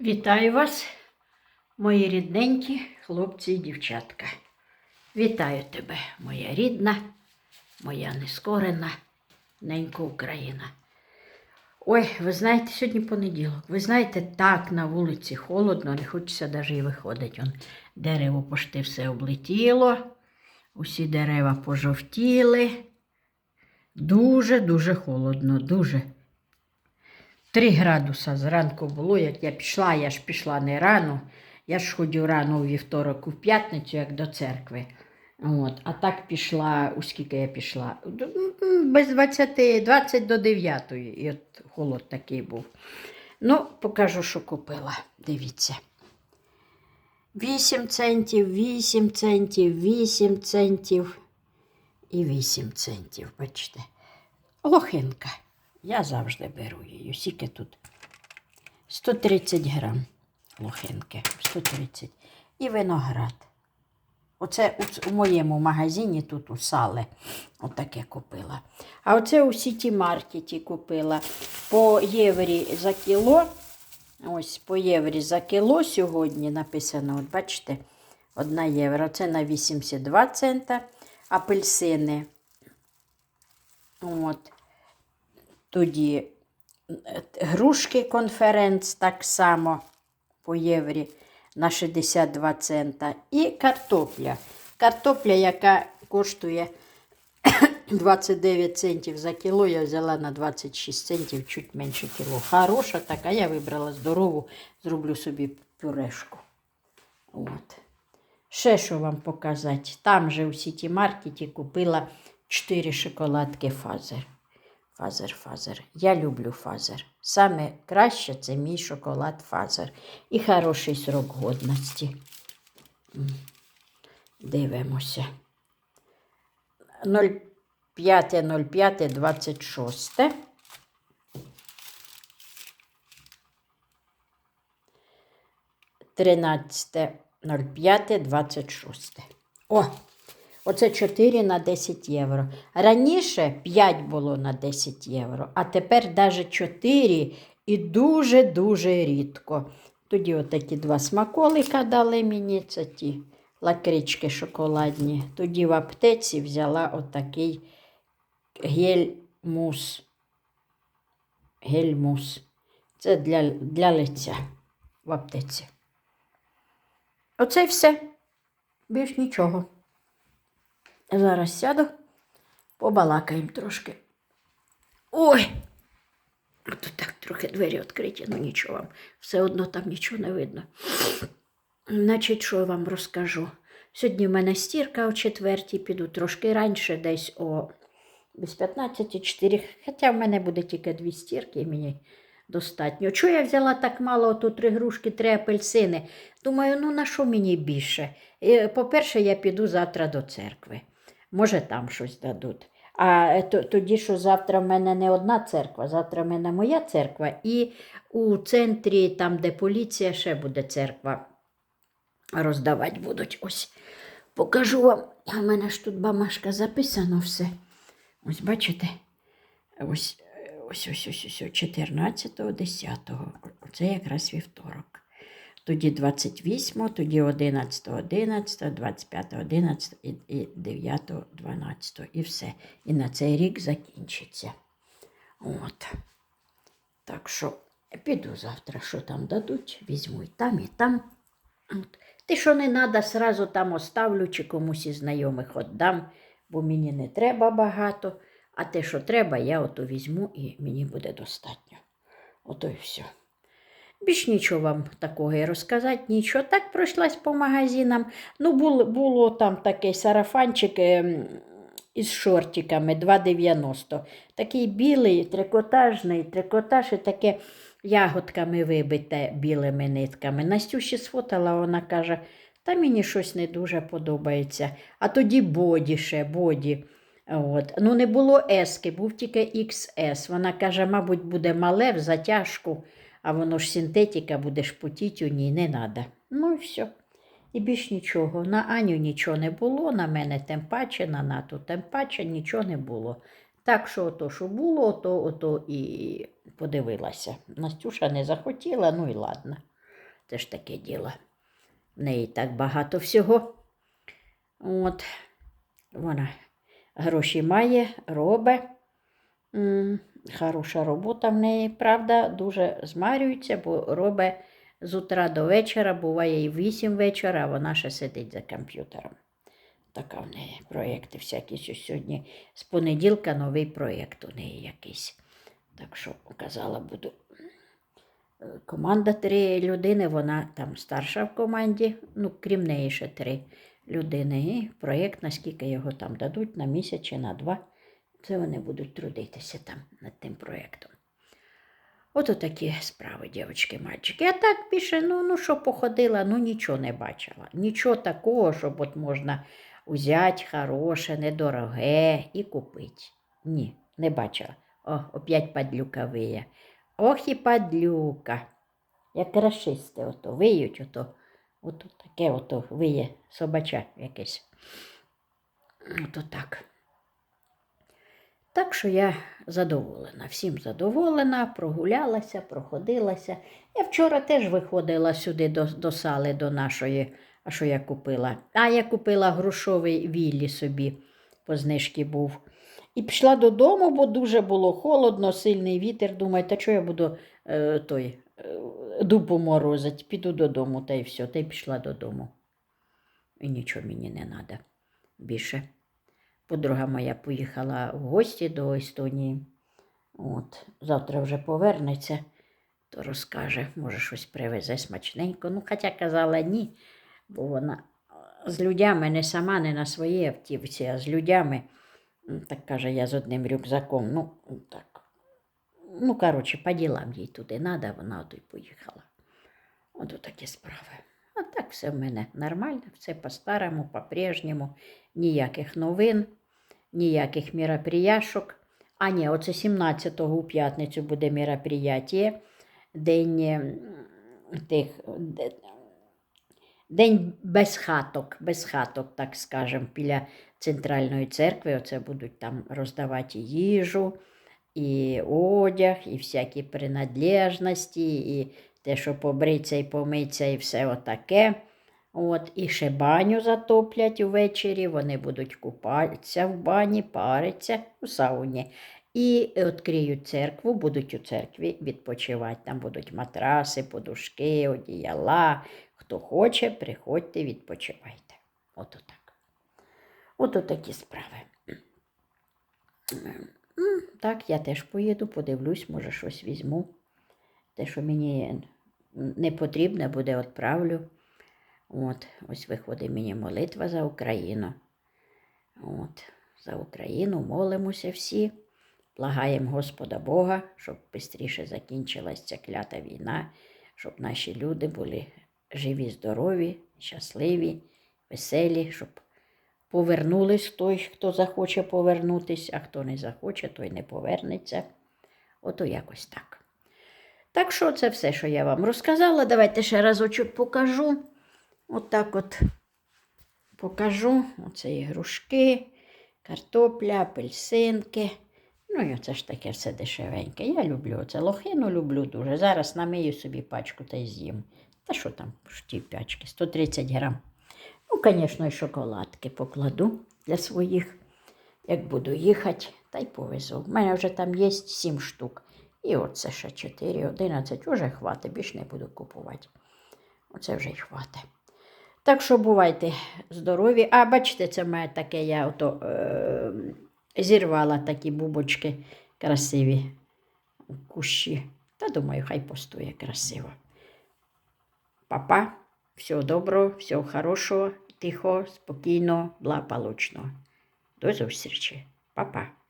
Вітаю вас, мої рідненькі хлопці і дівчатка. Вітаю тебе, моя рідна, моя нескорена, ненька Україна. Ой, ви знаєте, сьогодні понеділок. Ви знаєте, так на вулиці холодно, не хочеться навіть і виходити. Он, дерево пошти все облетіло, усі дерева пожовтіли. Дуже-дуже холодно, дуже. 3 градуса зранку було, як я пішла, я ж пішла не рано. Я ж ходю рано у вівторок, у п'ятницю, як до церкви. От, а так пішла, у скільки я пішла? Без 20, 20 до 9. І от холод такий був. Ну, покажу, що купила. Дивіться. 8 центів, 8 центів, 8 центів і 8 центів. Бачите. Лохинка. Я завжди беру її. Скільки тут? 130 грам лохинки. 130. І виноград. Оце у, у моєму магазині тут у сале отаке купила. А оце у Сіті Маркеті купила по єврі за кіло. Ось по єврі за кіло сьогодні написано, от бачите, 1 євро. Це на 82 цента. Апельсини. От. Тоді е, грушки конференц так само по єврі на 62 цента. І картопля. Картопля, яка коштує 29 центів за кіло, я взяла на 26 центів, чуть менше кіло. Хороша така, я вибрала здорову, зроблю собі пюрешку. От. Ще що вам показати? Там же у Сіті Маркеті купила 4 шоколадки Фазер. Фазер, фазер. Я люблю фазер. Саме краще це мій шоколад фазер. І хороший срок годності. Дивимося. 05.05.26. Тринадцяте 05.26. О! Оце 4 на 10 євро. Раніше 5 було на 10 євро, а тепер навіть 4 і дуже-дуже рідко. Тоді отакі два смаколика дали мені, це ті лакрички шоколадні. Тоді в аптеці взяла отакий гель-мус. Гель-мус. Це для, для лиця в аптеці. Оце все. Більш нічого. Зараз сяду, побалакаємо трошки. Ой! Тут так трохи двері відкриті, ну нічого вам. Все одно там нічого не видно. Значить, що я вам розкажу? Сьогодні в мене стірка о четвертій, піду трошки раніше, десь о без 15-4. Хоча в мене буде тільки дві стірки, і мені достатньо. Чого я взяла так мало, то три грушки, три апельсини? Думаю, ну на що мені більше? Е, По-перше, я піду завтра до церкви. Може, там щось дадуть. А е, тоді, що завтра в мене не одна церква, завтра в мене моя церква, і у центрі, там, де поліція, ще буде церква. Роздавати будуть. Ось покажу вам. У мене ж тут бамашка записано все. Ось бачите? Ось е, ось ось ось ось 14-го, 10-го. Оце якраз вівторок. Тоді 28, тоді 11, 11, 25, 11 і, і 9, 12 і все. І на цей рік закінчиться. От. Так що піду завтра, що там дадуть, візьму і там, і там. От. Ти що не треба, сразу там оставлю чи комусь із знайомих віддам, бо мені не треба багато, а те, що треба, я ото візьму і мені буде достатньо. Ото і все. Більш нічого вам такого і розказати, нічого. Так пройшлась по магазинам. Ну, було, було там такий сарафанчик із шортиками 2,90. Такий білий, трикотажний, трикотаж і таке ягодками вибите білими нитками. Настюші сфотала, вона каже, та мені щось не дуже подобається. А тоді боді ще, боді. От. Ну, не було ески, був тільки XS. Вона каже, мабуть, буде мале в затяжку, а воно ж синтетика, будеш потіти у ній, не треба. Ну і все. І більш нічого. На Аню нічого не було, на мене тим паче, на нату тим паче нічого не було. Так що ото, що було, ото, ото і подивилася. Настюша не захотіла, ну і ладно. Це ж таке діло. В неї так багато всього. От. Вона гроші має, робить. Хороша робота в неї, правда, дуже змарюється, бо робить з утра до вечора, буває і в 8 вечора, а вона ще сидить за комп'ютером. Така в неї проєкти всякі. Що Сьогодні з понеділка новий проєкт у неї якийсь. Так що казала, буду. Команда три людини, вона там старша в команді, ну, крім неї ще три людини. І проєкт, наскільки його там дадуть, на місяць чи на два, це вони будуть трудитися там над тим проєктом. Ото такі справи, дівчатки, мальчики. Я так більше, ну, ну що походила, ну нічого не бачила. Нічого такого, щоб от можна взяти хороше, недороге і купити. Ні, не бачила. О, опять падлюка виє. Ох і падлюка. Як рашисти ото виють, ото, ото таке ото виє собача якесь. Ото так. Так що я задоволена, всім задоволена, прогулялася, проходилася. Я вчора теж виходила сюди до, до сали, до нашої, а що я купила? А я купила грушовий віллі собі, по знижці був. І пішла додому, бо дуже було холодно, сильний вітер. Думаю, та що я буду е, той, е, дупу морозить, піду додому, та й все, та й пішла додому. І нічого мені не треба більше. Подруга моя поїхала в гості до Естонії. От, завтра вже повернеться, то розкаже, може, щось привезе смачненько. Ну, хоча казала ні, бо вона з людьми не сама, не на своїй автівці, а з людьми. Так каже, я з одним рюкзаком. Ну, так. Ну, коротше, по ділам їй туди треба, вона от поїхала. От такі справи. А так все в мене нормально, все по-старому, по-прежньому, ніяких новин, ніяких мероприяшок. А ні, оце 17-го у п'ятницю буде мероприятие, день е, тих, день без хаток, без хаток, так скажемо, біля центральної церкви. Оце будуть там роздавати їжу, і одяг, і всякі принадлежності, і те, що побриться і помиться, і все отаке. От, і ще баню затоплять увечері, вони будуть купатися в бані, париться у сауні. І відкриють церкву, будуть у церкві відпочивати. Там будуть матраси, подушки, одіяла. Хто хоче, приходьте, відпочивайте. Ото так. Ото такі справи. Так, я теж поїду, подивлюсь, може щось візьму. Те, що мені не потрібне, буде відправлю. От, ось виходить мені молитва за Україну. От, за Україну молимося всі, благаємо Господа Бога, щоб швидше закінчилась ця клята війна, щоб наші люди були живі, здорові, щасливі, веселі, щоб повернулись той, хто захоче повернутися, а хто не захоче, той не повернеться. Ото якось так. Так що це все, що я вам розказала. Давайте ще разочок покажу. Отак от покажу. Оце ігрушки, картопля, апельсинки. Ну і оце ж таке все дешевеньке. Я люблю оце лохину, люблю дуже. Зараз намию собі пачку та й з'їм. Та що там в тій пачки? 130 грам. Ну, звісно, і шоколадки покладу для своїх, як буду їхати, та й повезу. У мене вже там є 7 штук. І оце ще 4, 11, вже хватить, більш не буду купувати. Оце вже й хватить. Так що бувайте здорові. А бачите, це має таке, я ото е, зірвала такі бубочки красиві кущі. Та думаю, хай постоє красиво. Папа, всього доброго, всього хорошого, тихо, спокійно, благополучно. До зустрічі. Па-па.